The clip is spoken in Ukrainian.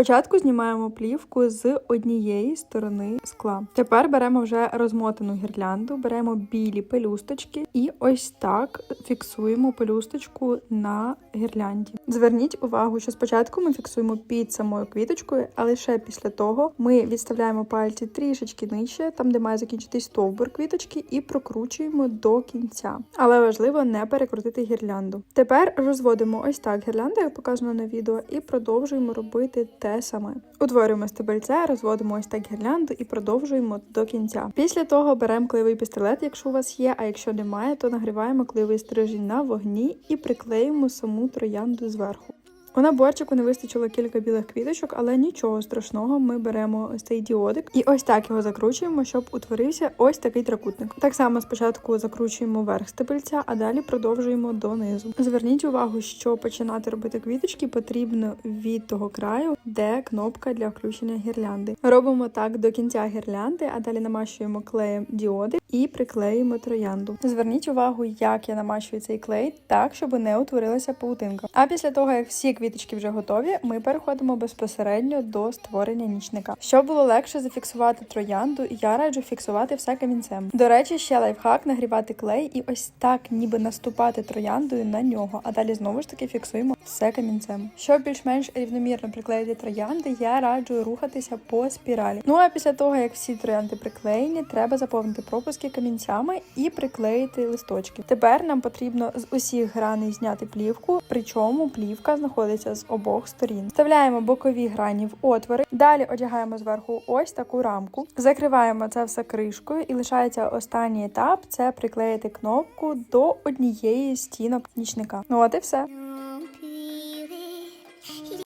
Спочатку знімаємо плівку з однієї сторони скла. Тепер беремо вже розмотану гірлянду, беремо білі пелюсточки і ось так фіксуємо пелюсточку на гірлянді. Зверніть увагу, що спочатку ми фіксуємо під самою квіточкою, а лише після того ми відставляємо пальці трішечки нижче, там де має закінчитись стовбур квіточки, і прокручуємо до кінця. Але важливо не перекрутити гірлянду. Тепер розводимо ось так гірлянду, як показано на відео, і продовжуємо робити те саме. Утворюємо стебельце, розводимо ось так гірлянду і продовжуємо до кінця. Після того беремо клеєвий пістолет, якщо у вас є, а якщо немає, то нагріваємо клеєвий стрижень на вогні і приклеїмо саму троянду зверху. У наборчику не вистачило кілька білих квіточок, але нічого страшного. Ми беремо цей діодик і ось так його закручуємо, щоб утворився ось такий трикутник. Так само спочатку закручуємо верх стебельця, а далі продовжуємо донизу. Зверніть увагу, що починати робити квіточки потрібно від того краю, де кнопка для включення гірлянди. Робимо так до кінця гірлянди, а далі намащуємо клеєм діоди і приклеїмо троянду. Зверніть увагу, як я намащую цей клей, так щоб не утворилася паутинка. А після того, як всі квіточки вже готові, ми переходимо безпосередньо до створення нічника. Щоб було легше зафіксувати троянду, я раджу фіксувати все камінцем. До речі, ще лайфхак нагрівати клей і ось так, ніби наступати трояндою на нього, а далі знову ж таки фіксуємо все камінцем. Щоб більш-менш рівномірно приклеїти троянди, я раджу рухатися по спіралі. Ну а після того, як всі троянди приклеєні, треба заповнити пропуски камінцями і приклеїти листочки. Тепер нам потрібно з усіх граней зняти плівку, причому плівка знаходиться з обох сторін. Вставляємо бокові грані в отвори. Далі одягаємо зверху ось таку рамку, закриваємо це все кришкою, і лишається останній етап це приклеїти кнопку до однієї стінок нічника. Ну от і все.